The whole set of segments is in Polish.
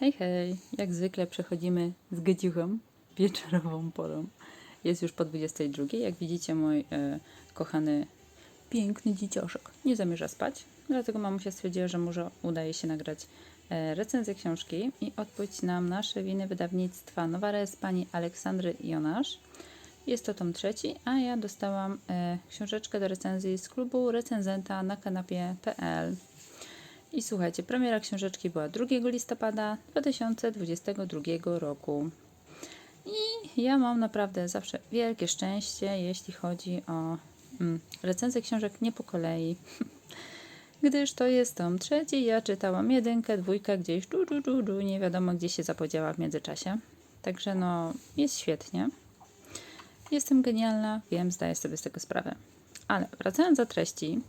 Hej, hej! Jak zwykle przechodzimy z Geciuchą wieczorową porą. Jest już po 22. Jak widzicie, mój e, kochany, piękny dziecioszek nie zamierza spać. Dlatego mamusia stwierdziła, że może udaje się nagrać e, recenzję książki i odpłyć nam nasze winy wydawnictwa Nowares pani Aleksandry Jonasz. Jest to tom trzeci, a ja dostałam e, książeczkę do recenzji z klubu recenzenta na kanapie.pl. I słuchajcie, premiera książeczki była 2 listopada 2022 roku. I ja mam naprawdę zawsze wielkie szczęście, jeśli chodzi o mm, recenzję książek nie po kolei. Gdyż to jest tom trzeci, ja czytałam jedynkę, dwójkę gdzieś, du, du, du, du, nie wiadomo gdzie się zapodziała w międzyczasie. Także no, jest świetnie. Jestem genialna, wiem, zdaję sobie z tego sprawę. Ale wracając do treści,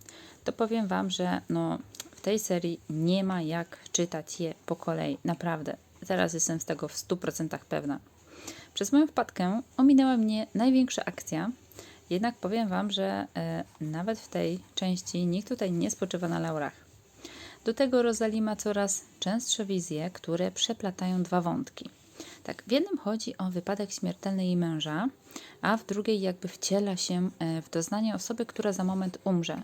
to powiem Wam, że no, w tej serii nie ma jak czytać je po kolei. Naprawdę. Teraz jestem z tego w 100% pewna. Przez moją wpadkę ominęła mnie największa akcja. Jednak powiem Wam, że e, nawet w tej części nikt tutaj nie spoczywa na laurach. Do tego Rosalie ma coraz częstsze wizje, które przeplatają dwa wątki. Tak, w jednym chodzi o wypadek śmiertelny jej męża, a w drugiej jakby wciela się e, w doznanie osoby, która za moment umrze.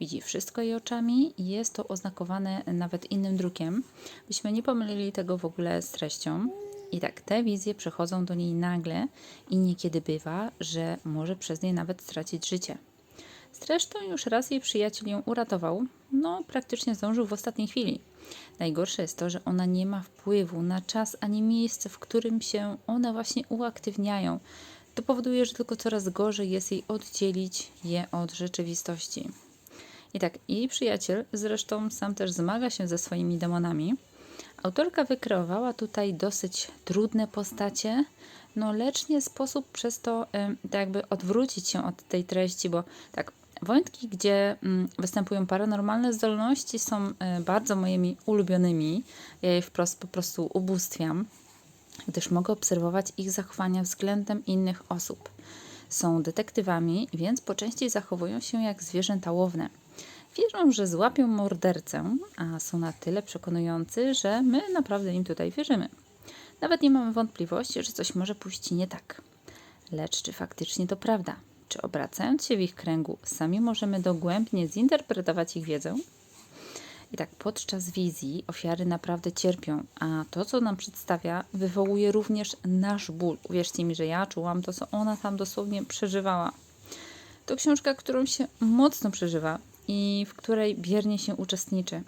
Widzi wszystko jej oczami i jest to oznakowane nawet innym drukiem, byśmy nie pomylili tego w ogóle z treścią. I tak, te wizje przychodzą do niej nagle i niekiedy bywa, że może przez nie nawet stracić życie. Zresztą już raz jej przyjaciel ją uratował, no praktycznie zdążył w ostatniej chwili. Najgorsze jest to, że ona nie ma wpływu na czas ani miejsce, w którym się one właśnie uaktywniają. To powoduje, że tylko coraz gorzej jest jej oddzielić je od rzeczywistości. I tak, jej przyjaciel zresztą sam też zmaga się ze swoimi demonami. Autorka wykreowała tutaj dosyć trudne postacie, no lecz nie sposób przez to tak jakby odwrócić się od tej treści, bo tak, wątki, gdzie mm, występują paranormalne zdolności są e, bardzo moimi ulubionymi. Ja je wprost po prostu ubóstwiam, gdyż mogę obserwować ich zachowania względem innych osób. Są detektywami, więc po części zachowują się jak zwierzęta łowne. Wierzą, że złapią mordercę, a są na tyle przekonujący, że my naprawdę im tutaj wierzymy. Nawet nie mamy wątpliwości, że coś może pójść nie tak. Lecz czy faktycznie to prawda? Czy obracając się w ich kręgu, sami możemy dogłębnie zinterpretować ich wiedzę? I tak podczas wizji ofiary naprawdę cierpią, a to, co nam przedstawia, wywołuje również nasz ból. Uwierzcie mi, że ja czułam to, co ona tam dosłownie przeżywała. To książka, którą się mocno przeżywa i w której biernie się uczestniczy.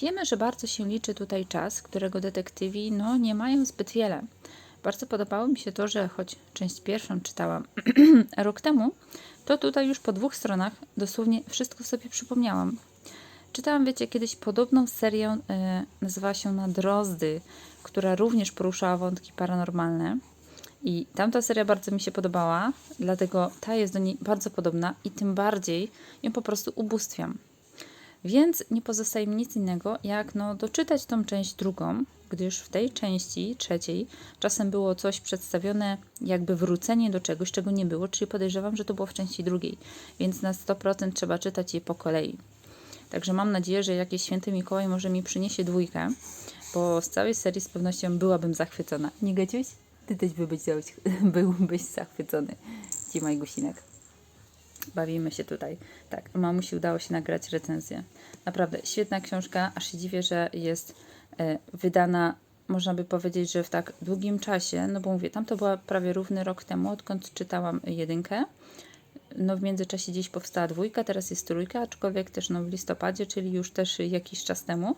Wiemy, że bardzo się liczy tutaj czas, którego detektywi no, nie mają zbyt wiele. Bardzo podobało mi się to, że choć część pierwszą czytałam rok temu, to tutaj już po dwóch stronach dosłownie wszystko sobie przypomniałam. Czytałam, wiecie, kiedyś podobną serię, e, nazywała się Na Drozdy, która również poruszała wątki paranormalne. I tamta seria bardzo mi się podobała, dlatego ta jest do niej bardzo podobna i tym bardziej ją po prostu ubóstwiam. Więc nie pozostaje mi nic innego, jak no, doczytać tą część drugą, gdyż w tej części trzeciej czasem było coś przedstawione, jakby wrócenie do czegoś, czego nie było, czyli podejrzewam, że to było w części drugiej, więc na 100% trzeba czytać je po kolei. Także mam nadzieję, że jakiś święty Mikołaj może mi przyniesie dwójkę, bo z całej serii z pewnością byłabym zachwycona. Nie Gaciuś? Ty też byłbyś, byłbyś zachwycony. Cimaj Gusinek. Bawimy się tutaj. Tak, mamusi udało się nagrać recenzję. Naprawdę, świetna książka, aż się dziwię, że jest e, wydana, można by powiedzieć, że w tak długim czasie, no bo mówię, tam to była prawie równy rok temu, odkąd czytałam jedynkę. No w międzyczasie gdzieś powstała dwójka, teraz jest trójka, aczkolwiek też no w listopadzie, czyli już też jakiś czas temu.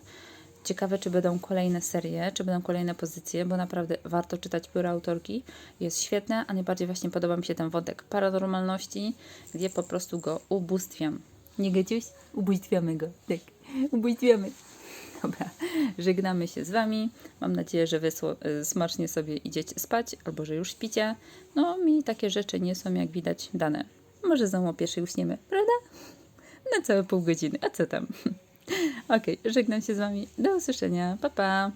Ciekawe, czy będą kolejne serie, czy będą kolejne pozycje, bo naprawdę warto czytać pióra autorki. Jest świetne, a najbardziej właśnie podoba mi się ten wątek paranormalności, gdzie po prostu go ubóstwiam. Nie gdzieś? Ubóstwiamy go. Tak, ubóstwiamy. Dobra, żegnamy się z Wami. Mam nadzieję, że Wy y, smacznie sobie idziecie spać, albo że już śpicie. No, mi takie rzeczy nie są, jak widać, dane. Może znowu o pierwszej uśniemy, prawda? Na całe pół godziny. A co tam? Okej, żegnam się z Wami. Do usłyszenia. Pa, pa.